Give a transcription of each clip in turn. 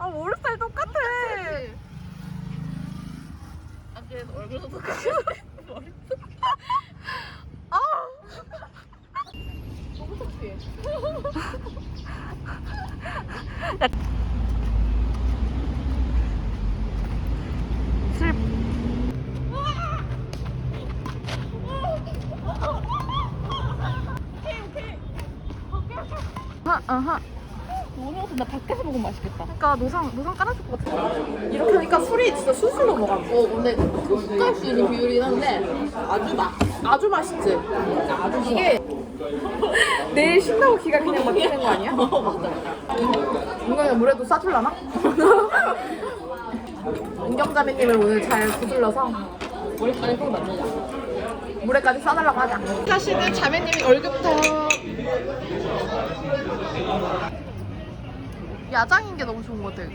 아 머리살 똑같아. 아 그래도 얼굴도 똑같아. 너무 창피해. 슬. 아, 아하. 오늘 나 밖에서 먹으면 맛있겠다. 그러니까 노상 노상 깔아줄 것 같아. 이렇게 하니까 술이 진짜 술술 넘어가. 어 근데 국가할 수 있는 비율이긴 한데 아주 맛 아주 맛있지. 아주 이게 내일 쉰다고 기가 그냥 막히는 거 아니야? 어 맞아. 이거는 물에도 싸줄라나? 은경자매님을 오늘 잘 구슬러서 머리카락 꼭 만들자. 물에까지 싸달라고 하자. 사실은 자매님이 월급터 야장인 게 너무 좋은 것 같아.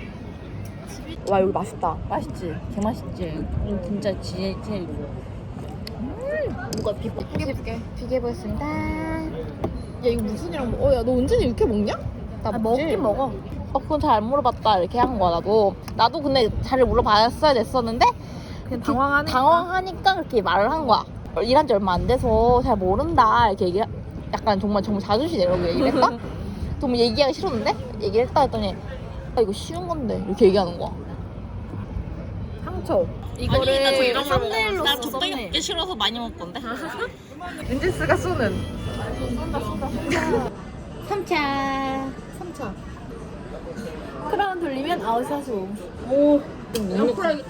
와 여기 맛있다. 맛있지? 개 맛있지? 이거 진짜 제일 제일 음 누가 비법 비교해볼게. 비교해보겠습니다. 야 이거 무슨이랑 먹 어? 야 너 은진이 이렇게 먹냐? 나 아, 먹지? 먹긴 먹어. 어, 그건 잘 안 물어봤다 이렇게 한 거야 나도. 나도 근데 잘 물어봤어야 됐었는데 그냥 당황하니까. 당황하니까 그렇게 말을 한 거야. 일한 지 얼마 안 돼서 잘 모른다 이렇게 얘기 약간 정말 정말 자존심 내려고 얘기를 했다. 좀 얘기하기 싫었는데 얘기를 했다 했더니 아 이거 쉬운 건데 이렇게 얘기하는 거야. 상처. 이거를 썸네일로 나 써, 적당히 썸네일. 먹기 싫어서 많이 먹을 건데. 은지스가 쏘는 3차. 3차. 크라운 돌리면 아웃사수. 오.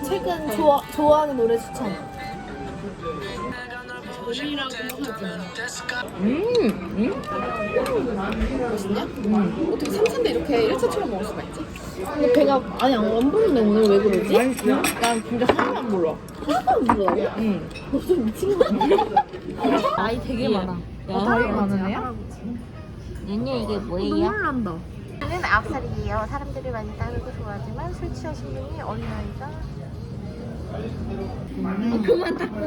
최근 좋아, 좋아하는 노래 추천. 음. 음. 어떻게 3차인데 이렇게 1차처럼 먹을 수가 있지? 근데 배가 아니 안 부르는데 오늘 왜 그러지? 난 진짜 하나도 안 몰라. 하나도 안 부르다고? 응. 너좀 미친 거 아니야? 나이 되게 많아. 어, 되게 많으네요? 얘네 이게 뭐예요? 눈물 난다 저는 9살이에요. 사람들이 많이 따르고 좋아하지만 술 취하신 분이 어린 아이가 그만 닦고.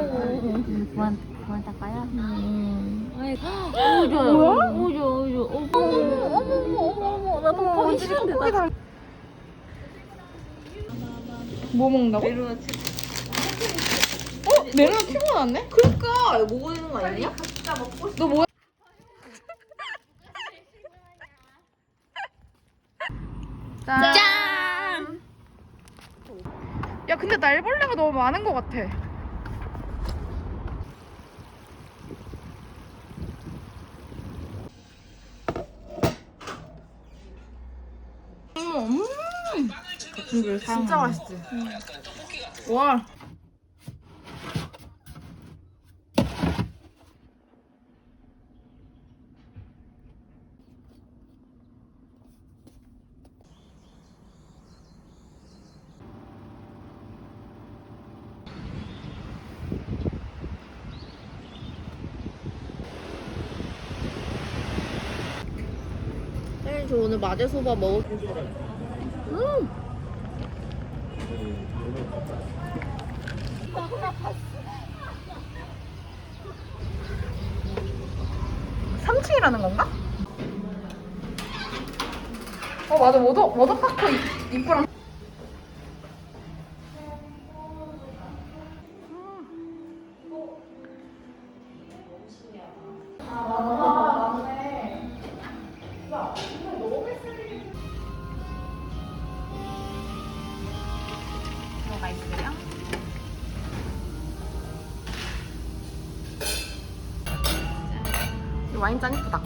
그만, 그만 닦아요. 음. 아이, 오 좋아요. 뭐야? 오 좋아, 오 좋아. 어머, 어머, 어머, 어머, 나 뽀뽀하기 싫은데. 나. 뭐 먹는다고? 메로나 어? 메로나 피고 났네? 그러니까 이거 먹어야 되는 거 아니야? 너 뭐야? 짠! 짠! 야 근데 날벌레가 너무 많은 것 같아 김치를 사 진짜 맛있지. 음. 응. 와. 저 오늘 마대소바 먹었어요. 음! 3층이라는 건가? 어 맞아 워터 워터파크 입구랑 와인 짠 이쁘다.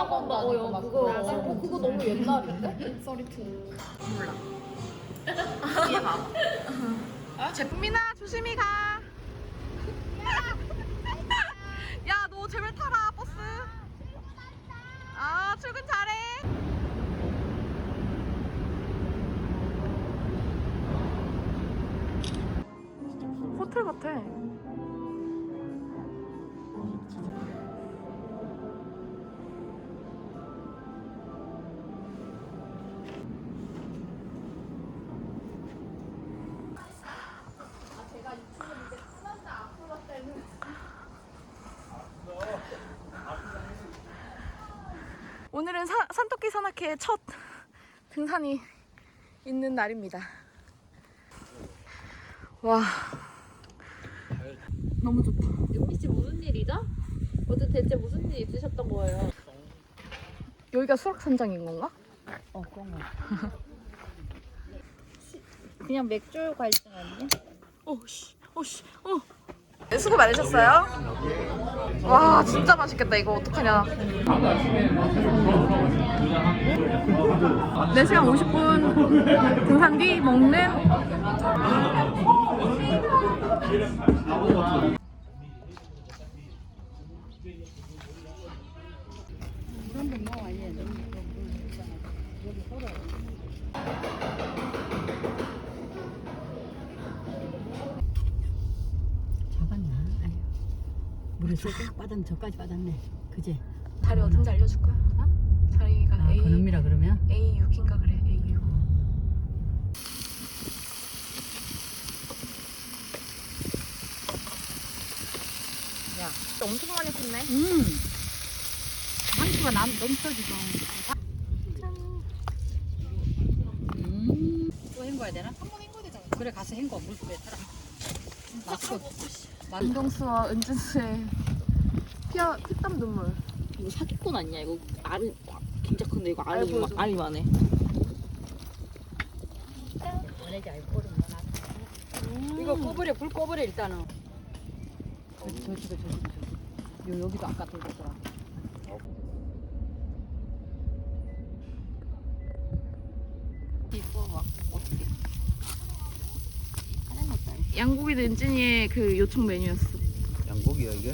어, 야, 그거, 어, 그거 너무 옛날인데? 몰라. 뒤에 봐. 제품이나 조심히 가. 야, 너 제발 타라 버스. 아, 출근 잘해. 같아. 오늘은 사, 산토끼 산악회의 첫 등산이 있는 날입니다. 와. 너무 좋다. 용미 씨 무슨 일이죠? 어제 대체 무슨 일 있으셨던 거예요? 여기가 수락산장인 건가? 어 그런 거. 그냥 맥주 갈증 아니야? 오씨, 오씨, 어. 네, 수고 많으셨어요. 와, 진짜 맛있겠다. 이거 어떡하냐. 4시간 50분 등산 뒤 먹는 물에 쏙 빠졌네. 저까지 빠졌네. 그제? 자리 어딘지 알려줄 거야. 자리가 아, A 그놈이라 그러면? A6인가 그래. A6. 엄청 많이 컸네. 음. 향수가 남, 넘쳐지고. 음. 또 헹궈야 되나? 한 번 헹궈야 되잖아. 그래, 가서 헹궈. 물속에 따라. 맛있 고. 은동수와 은진수의 피어, 피땀 눈물. 이거 사기꾼 아니야? 이거 알이 진짜 큰데 이거 알이 알고 막. 알이 많네. 이거 꺼버려, 불 꺼버려, 일단은. 저, 저 집에, 저 집에, 저 집에. 요, 여기도 아까 들었더라. 이뻐 막 어떻게? 하는 것도 아니야. 양고기 은진이의 그 요청 메뉴였어. 양고기야 이게?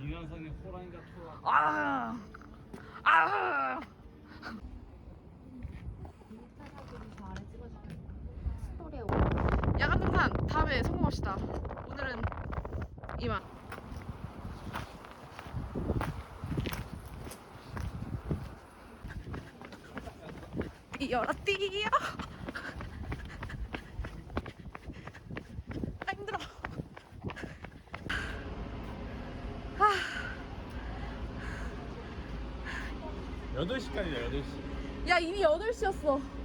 이면성이 호랑이가 투어 아, 아. 등산 다음에 성공합시다. 오늘은 이만. 뛰어라 뛰어. 아 힘들어. 8시까지야 8시 야 이미 8시였어.